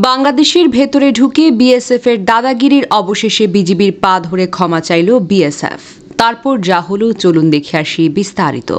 বাংলাদেশের ভেতরে ঢুকে বিএসএফ এর দাদাগিরির অবশেষে বিজিবির পা ধরে ক্ষমা চাইল বিএসএফ। তারপর যা হলো চলুন দেখে আসি বিস্তারিত।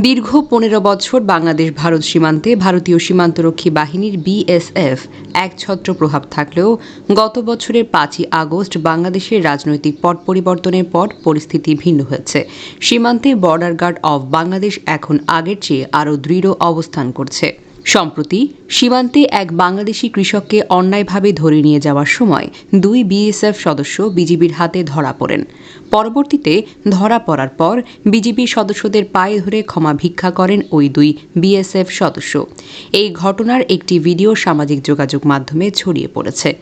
দীর্ঘ পনেরো বছর বাংলাদেশ ভারত সীমান্তে ভারতীয় সীমান্তরক্ষী বাহিনীর বিএসএফ একছত্র প্রভাব থাকলেও গত বছরের পাঁচই আগস্ট বাংলাদেশের রাজনৈতিক পট পরিবর্তনের পর পরিস্থিতি ভিন্ন হয়েছে। সীমান্তে বর্ডার গার্ড অফ বাংলাদেশ এখন আগের চেয়ে আরও দৃঢ় অবস্থান করছে। সম্প্রতি সীমান্তে এক বাংলাদেশি কৃষককে অন্যায়ভাবে ধরে নিয়ে যাওয়ার সময় দুই বিএসএফ সদস্য বিজিবির হাতে ধরা পড়েন। পরবর্তীতে ধরা পড়ার পর বিজিবি সদস্যদের পায়ে ধরে ক্ষমা ভিক্ষা করেন ওই দুই বিএসএফ সদস্য। এই ঘটনার একটি ভিডিও সামাজিক যোগাযোগ মাধ্যমে ছড়িয়ে পড়েছে।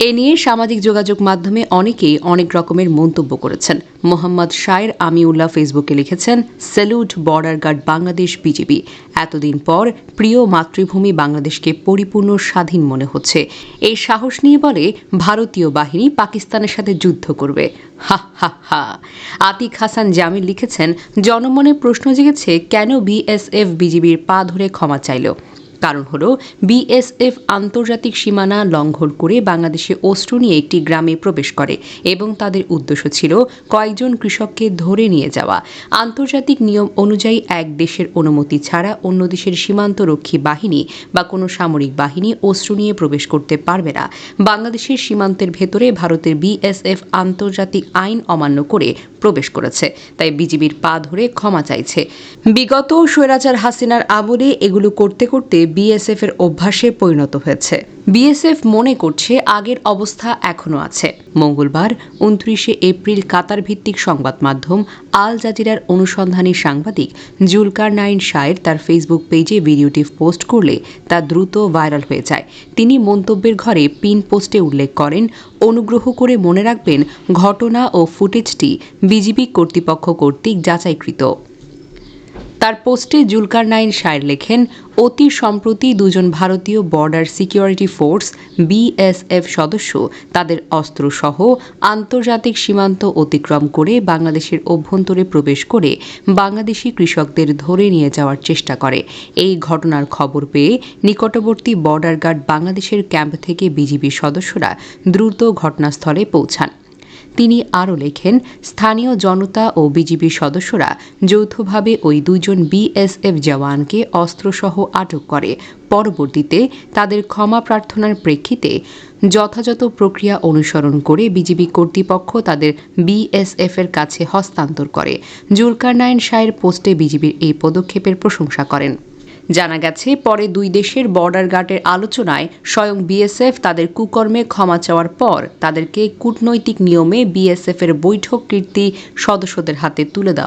এ নিয়ে সামাজিক যোগাযোগ মাধ্যমে অনেকেই অনেক রকমের মন্তব্য করেছেন। মোহাম্মদ শায়ের আমিউল্লাহ ফেসবুকে লিখেছেন salute border guard Bangladesh BGB এতদিন পর প্রিয় মাতৃভূমি বাংলাদেশকে পরিপূর্ণ স্বাধীন মনে হচ্ছে। এই সাহস নিয়ে বলে, ভারতীয় বাহিনী পাকিস্তানের সাথে যুদ্ধ করবে। হা হা হা। আতিক হাসান জামিল লিখেছেন, জনমনে প্রশ্ন জেগেছে কেন বিএসএফ বিজিবির পা ধরে ক্ষমা চাইল? কারণ হল বিএসএফ আন্তর্জাতিক সীমানা লঙ্ঘন করে বাংলাদেশে অস্ত্র নিয়ে একটি গ্রামে প্রবেশ করে এবং তাদের উদ্দেশ্য ছিল কয়েকজন কৃষককে ধরে নিয়ে যাওয়া। আন্তর্জাতিক নিয়ম অনুযায়ী এক দেশের অনুমতি ছাড়া অন্য দেশের সীমান্তরক্ষী বাহিনী বা কোনো সামরিক বাহিনী অস্ত্র নিয়ে প্রবেশ করতে পারবে না। বাংলাদেশের সীমান্তের ভেতরে ভারতের বিএসএফ আন্তর্জাতিক আইন অমান্য করে প্রবেশ করেছে, তাই বিজিবির পা ধরে ক্ষমা চাইছে। বিগত স্বৈরাচার হাসিনার আমলে এগুলো করতে করতে বিএসএফ এর অভ্যাসে পরিণত হয়েছে। বিএসএফ মনে করছে আগের অবস্থা এখনও আছে। মঙ্গলবার উনত্রিশে এপ্রিল কাতার ভিত্তিক সংবাদ মাধ্যম আল জাজিরার অনুসন্ধানী সাংবাদিক জুলকার নাইন শায়ের তার ফেসবুক পেজে ভিডিওটি পোস্ট করলে তা দ্রুত ভাইরাল হয়ে যায়। তিনি মন্তব্যের ঘরে পিন পোস্টে উল্লেখ করেন, অনুগ্রহ করে মনে রাখবেন, ঘটনা ও ফুটেজটি বিজিবি কর্তৃপক্ষ কর্তৃক যাচাইকৃত। তার পোস্টে জুলকার নাইন শায়ের লেখেন, অতি সম্প্রতি দুজন ভারতীয় বর্ডার সিকিউরিটি ফোর্স বিএসএফ সদস্য, তাদের অস্ত্রসহ আন্তর্জাতিক সীমান্ত অতিক্রম করে বাংলাদেশের অভ্যন্তরে প্রবেশ করে বাংলাদেশি কৃষকদের ধরে নিয়ে যাওয়ার চেষ্টা করে। এই ঘটনার খবর পেয়ে নিকটবর্তী বর্ডার গার্ড বাংলাদেশের ক্যাম্প থেকে বিজিবি সদস্যরা দ্রুত ঘটনাস্থলে পৌঁছান। তিনি আরও লেখেন, স্থানীয় জনতা ও বিজিবি সদস্যরা যৌথভাবে ওই দুজন বিএসএফ জওয়ানকে অস্ত্রসহ আটক করে। পরবর্তীতে তাদের ক্ষমা প্রার্থনার প্রেক্ষিতে যথাযথ প্রক্রিয়া অনুসরণ করে বিজিবি কর্তৃপক্ষ তাদের বিএসএফ এর কাছে হস্তান্তর করে। জুলকার নাইন শাহের পোস্টে বিজিবির এই পদক্ষেপের প্রশংসা করেন। জানা গেছে, পরে দুই দেশের বর্ডার গার্ডের আলোচনায় স্বয়ং বিএসএফ তাদের কুকর্মে ক্ষমা চাওয়ার পর তাদেরকে কূটনৈতিক নিয়মে বিএসএফ এর বৈঠক কীর্তি সদস্যদের হাতে তুলে দেওয়া